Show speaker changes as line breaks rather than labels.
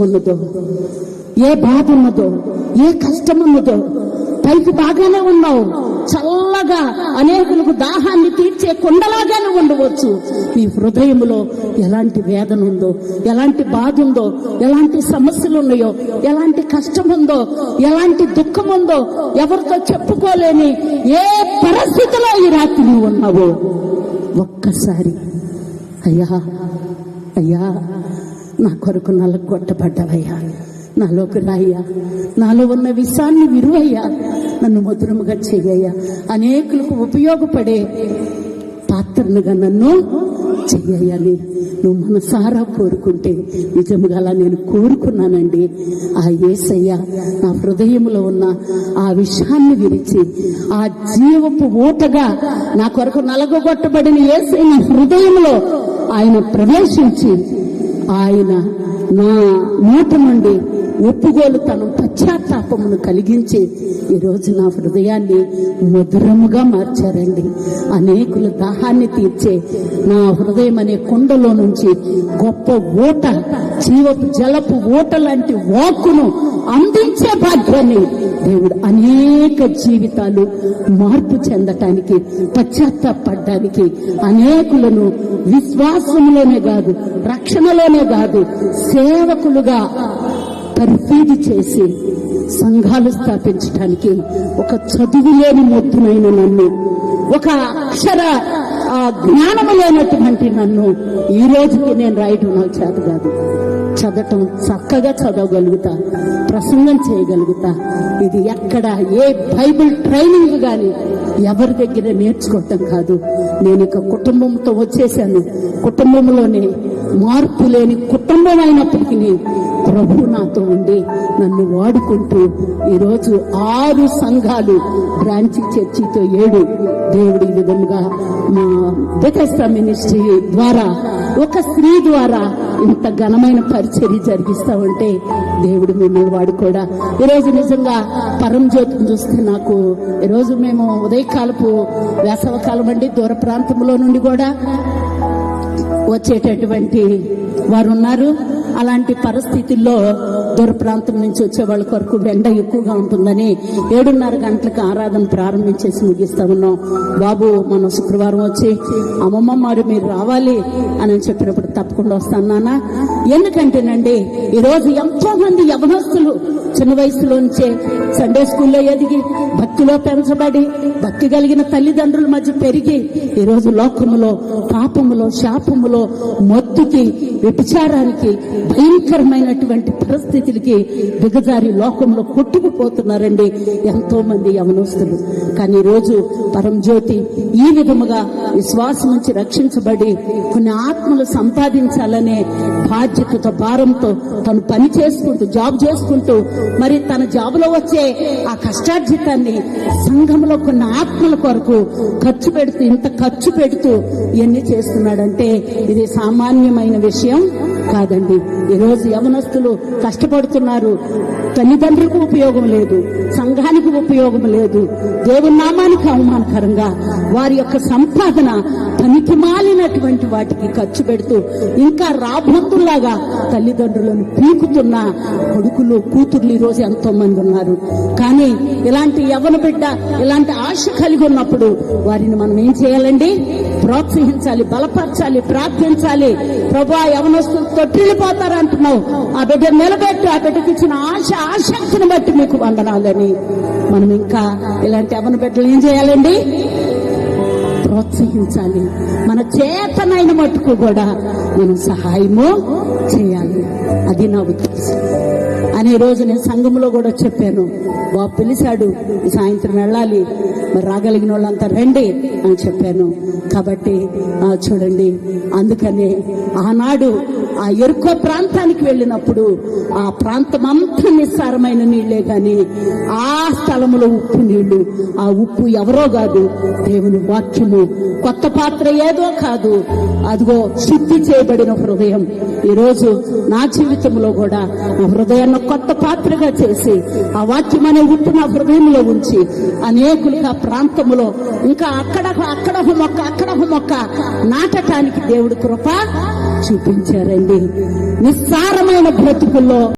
ఉన్నదో ఏ బాధ ఉన్నదో ఏ కష్టం ఉన్నదో పైకి బాగానే ఉన్నావు. చల్లగా అనేకులకు దాహాన్ని తీర్చే కొండలాగానే ఉండవచ్చు. నీ హృదయంలో ఎలాంటి వేదన ఉందో ఎలాంటి బాధ ఉందో ఎలాంటి సమస్యలు ఉన్నాయో ఎలాంటి కష్టం ఉందో ఎలాంటి దుఃఖం ఉందో ఎవరితో చెప్పుకోలేని ఏ పరిస్థితిలో ఈ రాత్రి నువ్వు ఉన్నావో ఒక్కసారి. అయ్యా అయ్యా నా కొరకు నలగొట్టబడ్డవయ్యా నాలోకి రాయ్యా. నాలో ఉన్న విషాన్ని విరువయ్యా. నన్ను మధురముగా చెయ్యయ్యా. అనేకులకు ఉపయోగపడే పాత్రనుగా నన్ను చెయ్యాలి నువ్వు మనసారా కోరుకుంటే నిజముగా అలా నేను కోరుకున్నానండి. ఆ ఏసయ్య నా హృదయంలో ఉన్న ఆ విషాన్ని విరిచి ఆ జీవపు ఊటగా నా కొరకు నలగొట్టబడిన ఏసై నా హృదయంలో ఆయన ప్రవేశించి ఆయన నా నోటి నుండి ఒప్పుగోలుతనం పశ్చాత్తాపమును కలిగించి ఈరోజు నా హృదయాన్ని మధురముగా మార్చారండి. అనేకుల దాహాన్ని తీర్చే నా హృదయం అనే కొండలో నుంచి గొప్ప ఊట జీవపు జలపు ఓట లాంటి వాక్కును అందించే భాగ్యాన్ని దేవుడు అనేక జీవితాలు మార్పు చెందటానికి పశ్చాత్తాపడడానికి అనేకులను విశ్వాసంలోనే కాదు రక్షణలోనే కాదు సేవకులుగా తర్ఫీదు చేసి సంఘాలు స్థాపించడానికి ఒక చదువు లేని మొద్దునైన నన్ను ఒక అక్షర జ్ఞానము లేనటువంటి నన్ను ఈ రోజుకి నేను రాయటం నాకు చేత కాదు చదవటం చక్కగా చదవగలుగుతా ప్రసంగం చేయగలుగుతా. ఇది ఎక్కడ ఏ బైబిల్ ట్రైనింగ్ కానీ ఎవరి దగ్గర నేర్చుకోవటం కాదు. నేను ఇక కుటుంబంతో వచ్చేసాను కుటుంబంలోనే మార్పు లేని కుటుంబం అయినప్పటికీ ప్రభు నాతో ఉండి నన్ను వాడుకుంటూ ఈరోజు ఆరు సంఘాలు బ్రాంచ్ చర్చితో ఏడు దేవుడి ఈ విధంగా మా బెతస్తా మినిస్ట్రీ ద్వారా ఒక స్త్రీ ద్వారా ఇంత ఘనమైన పరిచర్య జరిగిస్తా ఉంటే దేవుడు మిమ్మల్ని వాడు కూడా ఈరోజు నిజంగా పరంజ్యోతిని చూస్తే నాకు ఈరోజు మేము ఉదయకాలపు వేసవకాలం అండి దూర ప్రాంతంలో నుండి కూడా వచ్చేటటువంటి వారు ఉన్నారు. అలాంటి పరిస్థితుల్లో దూర ప్రాంతం నుంచి వచ్చే వాళ్ళ కొరకు ఎండ ఎక్కువగా ఉంటుందని ఏడున్నర గంటలకు ఆరాధన ప్రారంభించేసి ముగిస్తా ఉన్నాం. బాబు మన శుక్రవారం వచ్చి అమ్మమ్మ మరి మీరు రావాలి అని చెప్పినప్పుడు తప్పకుండా వస్తాను నాన్న. ఎందుకంటేనండి ఈరోజు ఎంతో మంది యవనస్తులు చిన్న వయసులో నుంచే సండే స్కూల్లో ఎదిగి భక్తిలో పెంచబడి భక్తి కలిగిన తల్లిదండ్రుల మధ్య పెరిగి ఈరోజు లోకములో పాపములో శాపములో మొత్తుకి వ్యభిచారానికి భయంకరమైనటువంటి పరిస్థితులకి దిగజారి లోకంలో కొట్టుకుపోతున్నారండి ఎంతో మంది యవనస్తులు. కానీ రోజు పరంజ్యోతి ఈ విధముగా విశ్వాసం నుంచి రక్షించబడి కొన్ని ఆత్మలు సంపాదించాలనే బాధ్యతతో భారంతో తను పని చేసుకుంటూ జాబ్ చేసుకుంటూ మరి తన జాబులో వచ్చే ఆ కష్టార్జితాన్ని సంఘంలో కొన్ని ఆత్మల కొరకు ఖర్చు పెడుతూ ఇంత ఖర్చు పెడుతూ ఇవన్నీ చేస్తున్నాడంటే ఇది సామాన్యమైన విషయం. కాదండి. ఈరోజు యవనస్తులు కష్టపడుతున్నారు. తల్లిదండ్రులకు ఉపయోగం లేదు. సంఘానికి ఉపయోగం లేదు. దేవుని నామానికి అవమానకరంగా వారి యొక్క సంపాదన పనికి మాలినటువంటి వాటికి ఖర్చు పెడుతూ ఇంకా రాబంతుల్లాగా తల్లిదండ్రులను పీకుతున్న కొడుకులు కూతుర్లు ఈరోజు ఎంతో మంది ఉన్నారు. కానీ ఇలాంటి యవన బిడ్డ ఇలాంటి ఆశ కలిగి ఉన్నప్పుడు వారిని మనం ఏం చేయాలండి? ప్రోత్సహించాలి బలపరచాలి ప్రార్థించాలి. ప్రభా యవనస్తులు తొట్టిల్లిపోతారు అంటున్నావు. ఆ బిడ్డ నిలబెట్టు ఆ బిడ్డకి ఇచ్చిన ఆశ ఆసక్తిని బట్టి మీకు వందనాలని. మనం ఇంకా ఇలాంటి యవన బిడ్డలు ఏం చేయాలండి? ప్రోత్సహించాలి. మన చేతనైన మట్టుకు కూడా మనం సహాయము చేయాలి. అది నా ఉద్దేశం. అనే రోజు నేను సంఘంలో కూడా చెప్పాను బాబు పిలిచాడు సాయంత్రం వెళ్ళాలి మరి రాగలిగిన వాళ్ళంతా రండి అని చెప్పాను. కాబట్టి చూడండి అందుకనే ఆనాడు ఆ ఎరుకో ప్రాంతానికి వెళ్ళినప్పుడు ఆ ప్రాంతం అంతా నిస్సారమైన నీళ్ళే గాని ఆ స్థలములో ఉప్పు నీళ్ళు ఆ ఉప్పు ఎవరో కాదు దేవుని వాక్యము. కొత్త పాత్ర ఏదో కాదు. అదిగో శుద్ధి చేయబడిన హృదయం. ఈరోజు నా జీవితంలో కూడా నా హృదయాన్ని కొత్త పాత్రగా చేసి ఆ వాక్యం అనే ఉప్పు నా హృదయంలో ఉంచి అనేకులుగా ప్రాంతములో ఇంకా అక్కడ అక్కడ మొక్క అక్కడ మొక్క నాటటానికి దేవుడు కృప చూపించారండి. నిస్సారమైన బ్రతుకుల్లో